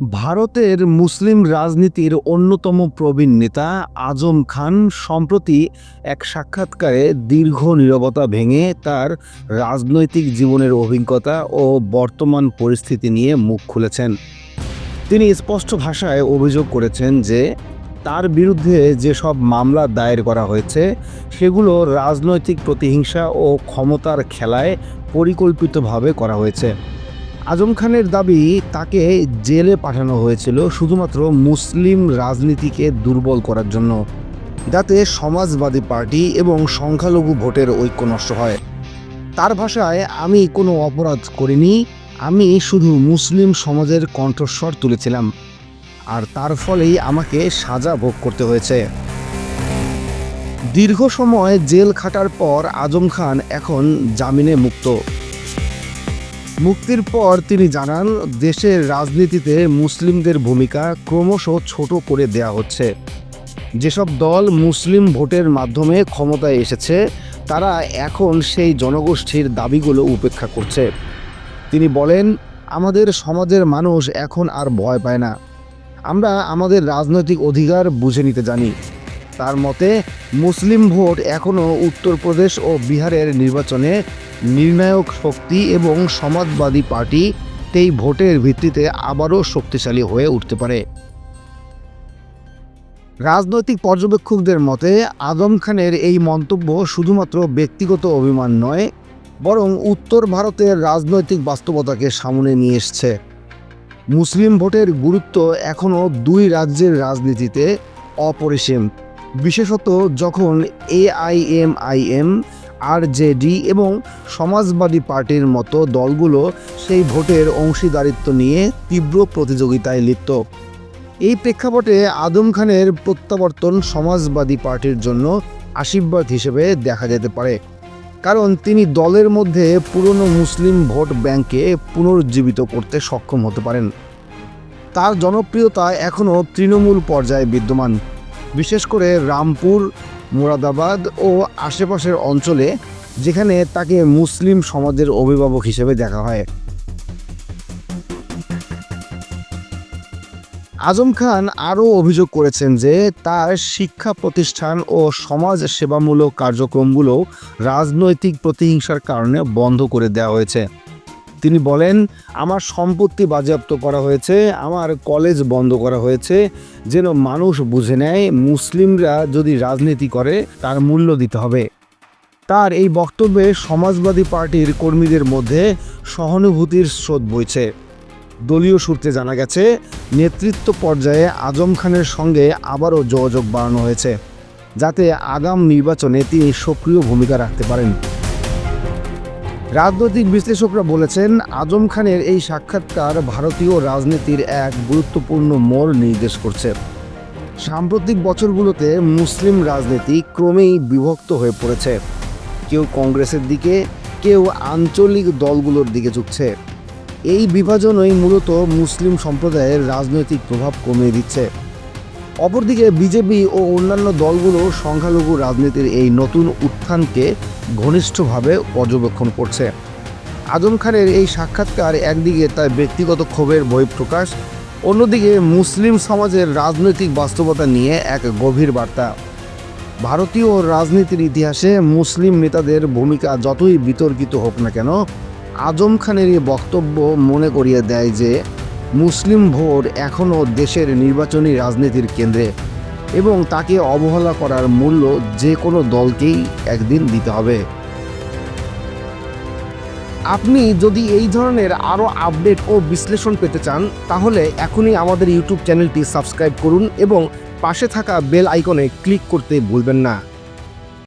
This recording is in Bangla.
ভারতের মুসলিম রাজনীতির অন্যতম প্রবীণ নেতা আজম খান সম্প্রতি এক সাক্ষাৎকারে দীর্ঘ নীরবতা ভেঙে তার রাজনৈতিক জীবনের অভিজ্ঞতা ও বর্তমান পরিস্থিতি নিয়ে মুখ খুলেছেন। তিনি স্পষ্ট ভাষায় অভিযোগ করেছেন যে, তার বিরুদ্ধে যেসব মামলা দায়ের করা হয়েছে, সেগুলো রাজনৈতিক প্রতিহিংসা ও ক্ষমতার খেলায় পরিকল্পিতভাবে করা হয়েছে। আজম খানের দাবি, তাকে জেলে পাঠানো হয়েছিল শুধুমাত্র মুসলিম রাজনীতিকে দুর্বল করার জন্য। যাতে সমাজবাদী পার্টি এবং সংখ্যালঘু ভোটের ঐক্য নষ্ট হয়। তার ভাষায়, আমি কোনো অপরাধ করিনি, আমি শুধু মুসলিম সমাজের কণ্ঠস্বর তুলেছিলাম। আর তার ফলেই আমাকে সাজা ভোগ করতে হয়েছে। দীর্ঘ সময় জেল খাটার পর আজম খান এখন জামিনে মুক্ত। মুক্তির পর তিনি জানান, দেশের রাজনীতিতে মুসলিমদের ভূমিকা ক্রমশ ছোট করে দেয়া হচ্ছে। যেসব দল মুসলিম ভোটের মাধ্যমে ক্ষমতায় এসেছে, তারা এখন সেই জনগোষ্ঠীর দাবিগুলো উপেক্ষা করছে। তিনি বলেন, আমাদের সমাজের মানুষ এখন আর ভয় পায় না। আমরা আমাদের রাজনৈতিক অধিকার বুঝে নিতে জানি। তার মতে, মুসলিম ভোট এখনও উত্তরপ্রদেশ ও বিহারের নির্বাচনে নির্ণায়ক শক্তি এবং সমাজবাদী পার্টি এই ভোটের ভিত্তিতে আবারও শক্তিশালী হয়ে উঠতে পারে। রাজনৈতিক পর্যবেক্ষকদের মতে, আজম খানের এই মন্তব্য শুধুমাত্র ব্যক্তিগত অভিমান নয়, বরং উত্তর ভারতের রাজনৈতিক বাস্তবতাকে সামনে নিয়ে এসছে। মুসলিম ভোটের গুরুত্ব এখনও দুই রাজ্যের রাজনীতিতে অপরিসীম। বিশেষত যখন এআইএমআইএম, আরজেডি এবং সমাজবাদী পার্টির মতো দলগুলো সেই ভোটের অংশীদারিত্ব নিয়ে তীব্র প্রতিযোগিতায় লিপ্ত। এই প্রেক্ষাপটে আদম খানের প্রত্যাবর্তন সমাজবাদী পার্টির জন্য আশীর্বাদ হিসেবে দেখা যেতে পারে। কারণ তিনি দলের মধ্যে পুরনো মুসলিম ভোট ব্যাংকে পুনরুজ্জীবিত করতে সক্ষম হতে পারেন। তার জনপ্রিয়তা এখনও তৃণমূল পর্যায়ে বিদ্যমান। বিশেষ করে রামপুর, মুরাদাবাদ ও আশেপাশের অঞ্চলে যেখানে তাকে মুসলিম সমাজের অভিভাবক হিসেবে দেখা হয়। আজম খান আরও অভিযোগ করেছেন যে তার শিক্ষা প্রতিষ্ঠান ও সমাজ সেবামূলক কার্যক্রমগুলো রাজনৈতিক প্রতিহিংসার কারণে বন্ধ করে দেওয়া হয়েছে। তিনি বলেন, আমার সম্পত্তি বাজেয়াপ্ত করা হয়েছে, আমার কলেজ বন্ধ করা হয়েছে। যেন মানুষ বুঝে নেয়, মুসলিমরা যদি রাজনীতি করে, তার মূল্য দিতে হবে। তার এই বক্তব্যে সমাজবাদী পার্টির কর্মীদের মধ্যে সহানুভূতির স্রোত বইছে। দলীয় সূত্রে জানা গেছে, নেতৃত্ব পর্যায়ে আজম খানের সঙ্গে আবারও যোগাযোগ বাড়ানো হয়েছে, যাতে আগাম নির্বাচনে তিনি সক্রিয় ভূমিকা রাখতে পারেন। রাজনৈতিক বিশ্লেষকরা বলেছেন, আজম খানের এই সাক্ষাৎকার ভারতীয় রাজনীতির এক গুরুত্বপূর্ণ মোড় নির্দেশ করছে। সাম্প্রতিক বছরগুলোতে মুসলিম রাজনীতি ক্রমেই বিভক্ত হয়ে পড়েছে। কেউ কংগ্রেসের দিকে, কেউ আঞ্চলিক দলগুলোর দিকে ঝুঁকছে। এই বিভাজনই মূলত মুসলিম সম্প্রদায়ের রাজনৈতিক প্রভাব কমিয়ে দিচ্ছে। অপরদিকে বিজেপি ও অন্যান্য দলগুলো সংখ্যালঘু রাজনীতির এই নতুন উত্থানকে ঘনিষ্ঠভাবে পর্যবেক্ষণ করছে। আজম খানের এই সাক্ষাৎকার একদিকে তার ব্যক্তিগত ক্ষোভের বহিঃপ্রকাশ, অন্যদিকে মুসলিম সমাজের রাজনৈতিক বাস্তবতা নিয়ে এক গভীর বার্তা। ভারতীয় রাজনীতির ইতিহাসে মুসলিম নেতাদের ভূমিকা যতই বিতর্কিত হোক না কেন, আজম খানের এই বক্তব্য মনে করিয়ে দেয় যে মুসলিম ভোট এখনও দেশের নির্বাচনী রাজনীতির কেন্দ্রে এবং তাকে অবহেলা করার মূল্য যে কোনো দলকেই একদিন দিতে হবে। আপনি যদি এই ধরনের আরও আপডেট ও বিশ্লেষণ পেতে চান, তাহলে এখনই আমাদের ইউটিউব চ্যানেলটি সাবস্ক্রাইব করুন এবং পাশে থাকা বেল আইকনে ক্লিক করতে ভুলবেন না।